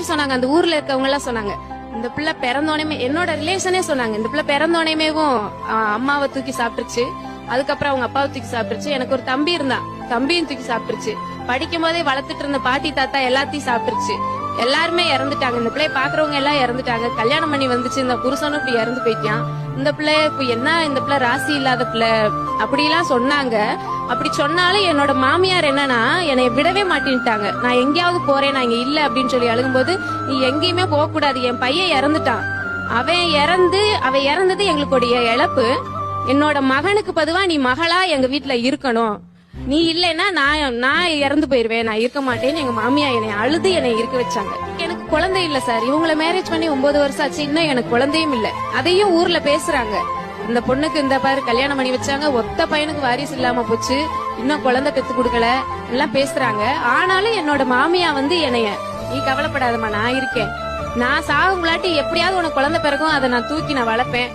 பேர் சொன்னாங்க அந்த ஊர்ல இருக்கவங்க எல்லாம் சொன்னாங்க. இந்த பிள்ளை பிறந்தோனையுமே என்னோட ரிலேஷனே சொன்னாங்க. இந்த பிள்ளை பிறந்தோனையுமேவும் அம்மாவை தூக்கி சாப்பிட்டுருச்சு. அதுக்கப்புறம் அவங்க அப்பாவை தூக்கி சாப்பிட்டுருச்சு. எனக்கு ஒரு தம்பி இருந்தான். தம்பியும் தூக்கி சாப்பிட்டுருச்சு. படிக்கும் போதே வளர்த்துட்டு இருந்த பாட்டி தாத்தா எல்லாத்தையும் சாப்பிட்டுருச்சு. எல்லாருமே இறந்துட்டாங்க. இந்த பிள்ளைய பாக்குறவங்க எல்லாம் இறந்துட்டாங்க. கல்யாணம் பண்ணி வந்துச்சு. இந்த புருஷனும் இப்படி இறந்து போயிட்டான். இந்த பிள்ளை இப்ப என்ன இந்த பிள்ளை ராசி இல்லாத பிள்ளை? அப்படிலாம் சொன்னாங்க. அப்படி சொன்னாலும் என்னோட மாமியார் என்னன்னா என்னை விடவே மாட்டேன்ட்டாங்க. நான் எங்கேயாவது போறேன் நான் இங்க இல்ல அப்படின்னு சொல்லி அழுகும்போது நீ எங்கேயுமே போக கூடாது என் பையன் இறந்துட்டான். அவன் இறந்து அவன் இறந்தது எங்களுடைய இழப்பு. என்னோட மகனுக்கு பதுவா நீ மகளா எங்க வீட்டுல இருக்கணும். நீ இல்லைன்னா நான் நான் இறந்து போயிருவேன் நான் இருக்க மாட்டேன்னு எங்க மாமியா என்னை அழுது என்னை இருக்க வச்சாங்க. எனக்கு குழந்தை இல்ல சார். இவங்கள மேரேஜ் பண்ணி ஒன்பது வருஷம் ஆச்சு. இன்னும் எனக்கு குழந்தையும் இல்ல. அதையும் ஊர்ல பேசுறாங்க. இந்த பொண்ணுக்கு இந்த பாரு கல்யாணம் பண்ணி வச்சாங்க. ஒத்த பையனுக்கு வாரிசு இல்லாம போச்சு. இன்னும் குழந்தை பெத்து கொடுக்கல. எல்லாம் பேசுறாங்க. ஆனாலும் என்னோட மாமியா வந்து என்னைய நீ கவலைப்படாதம்மா நான் இருக்கேன். நான் சாகுங்களாட்டி எப்படியாவது உனக்கு குழந்தை பிறகும் அதை நான் தூக்கி நான் வளர்ப்பேன்.